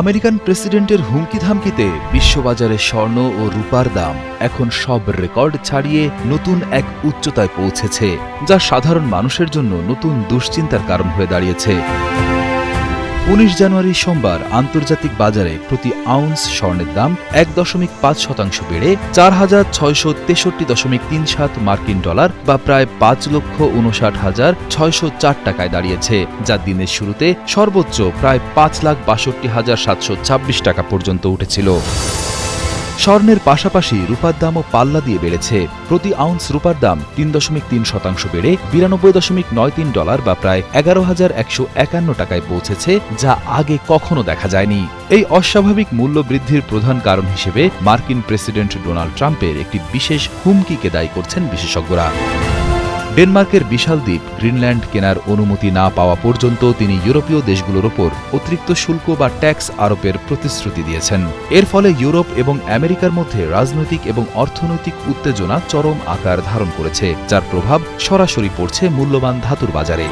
American প্রেসিডেন্টের হুমকি ধামকিতে বিশ্ববাজারে স্বর্ণ ও রূপার দাম এখন সব রেকর্ড ছাড়িয়ে নতুন এক উচ্চতায় পৌঁছেছে, যা সাধারণ মানুষের জন্য নতুন দুশ্চিন্তার কারণ হয়ে দাঁড়িয়েছে। উনিশ জানুয়ারি সোমবার আন্তর্জাতিক বাজারে প্রতি আউন্স স্বর্ণের দাম এক দশমিক পাঁচ শতাংশ বেড়ে চার হাজার ছয়শো তেষট্টি দশমিক তিন সাত মার্কিন ডলার বা প্রায় পাঁচ লক্ষ উনষাট হাজার ছয়শো চার টাকায় দাঁড়িয়েছে, যা দিনের শুরুতে সর্বোচ্চ প্রায় পাঁচ লাখ বাষট্টি হাজার সাতশো ছাব্বিশ টাকা পর্যন্ত উঠেছিল। স্বর্ণের পাশাপাশি রূপার দামও পাল্লা দিয়ে বেড়েছে। প্রতি আউন্স রূপার দাম তিন দশমিক তিন শতাংশ বেড়ে বিরানব্বই দশমিক নয় তিন ডলার বা প্রায় এগারো হাজার একশো একান্ন টাকায় পৌঁছেছে, যা আগে কখনো দেখা যায়নি। এই অস্বাভাবিক মূল্য বৃদ্ধির প্রধান কারণ হিসেবে মার্কিন প্রেসিডেন্ট ডোনাল্ড ট্রাম্পের একটি বিশেষ হুমকিকে দায়ী করছেন বিশেষজ্ঞরা। ডেনমার্কের বিশাল দ্বীপ গ্রিনল্যান্ড কেনার অনুমতি না পাওয়া পর্যন্ত তিনি ইউরোপীয় দেশগুলোর ওপর অতিরিক্ত শুল্ক বা ট্যাক্স আরোপের প্রতিশ্রুতি দিয়েছেন। এর ফলে ইউরোপ এবং আমেরিকার মধ্যে রাজনৈতিক এবং অর্থনৈতিক উত্তেজনা চরম আকার ধারণ করেছে, যার প্রভাব সরাসরি পড়ছে মূল্যবান ধাতুর বাজারে।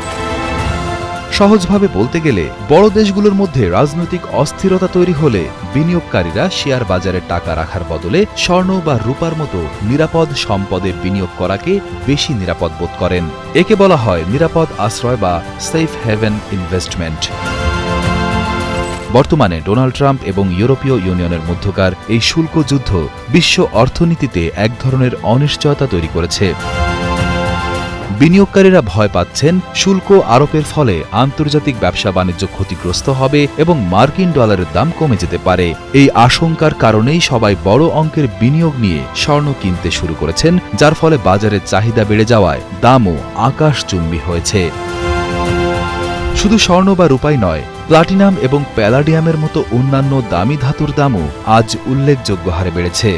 সহজভাবে বলতে গেলে, বড় দেশগুলোর মধ্যে রাজনৈতিক অস্থিরতা তৈরি হলে বিনিয়োগকারীরা শেয়ার বাজারে টাকা রাখার বদলে স্বর্ণ বা রূপার মতো নিরাপদ সম্পদে বিনিয়োগ করাকে বেশি নিরাপদ বোধ করেন। একে বলা হয় নিরাপদ আশ্রয় বা সেফ হেভেন ইনভেস্টমেন্ট বর্তমানে ডোনাল্ড ট্রাম্প এবং ইউরোপীয় ইউনিয়নের মধ্যকার এই শুল্ক যুদ্ধ বিশ্ব অর্থনীতিতে এক ধরনের অনিশ্চয়তা তৈরি করেছে। বিনিয়োগকারীরা ভয় পাচ্ছেন, শুল্ক আরোপের ফলে আন্তর্জাতিক ব্যবসা বাণিজ্য ক্ষতিগ্রস্ত হবে এবং মার্কিন ডলারের দাম কমে যেতে পারে। এই আশঙ্কার কারণেই সবাই বড় অঙ্কের বিনিয়োগ নিয়ে স্বর্ণ কিনতে শুরু করেছেন, যার ফলে বাজারের চাহিদা বেড়ে যাওয়ায় দামও আকাশচুম্বী হয়েছে। শুধু স্বর্ণ বা রূপাই নয়, প্লাটিনাম এবং প্যালাডিয়ামের মতো অন্যান্য দামি ধাতুর দামও আজ উল্লেখযোগ্য হারে বেড়েছে।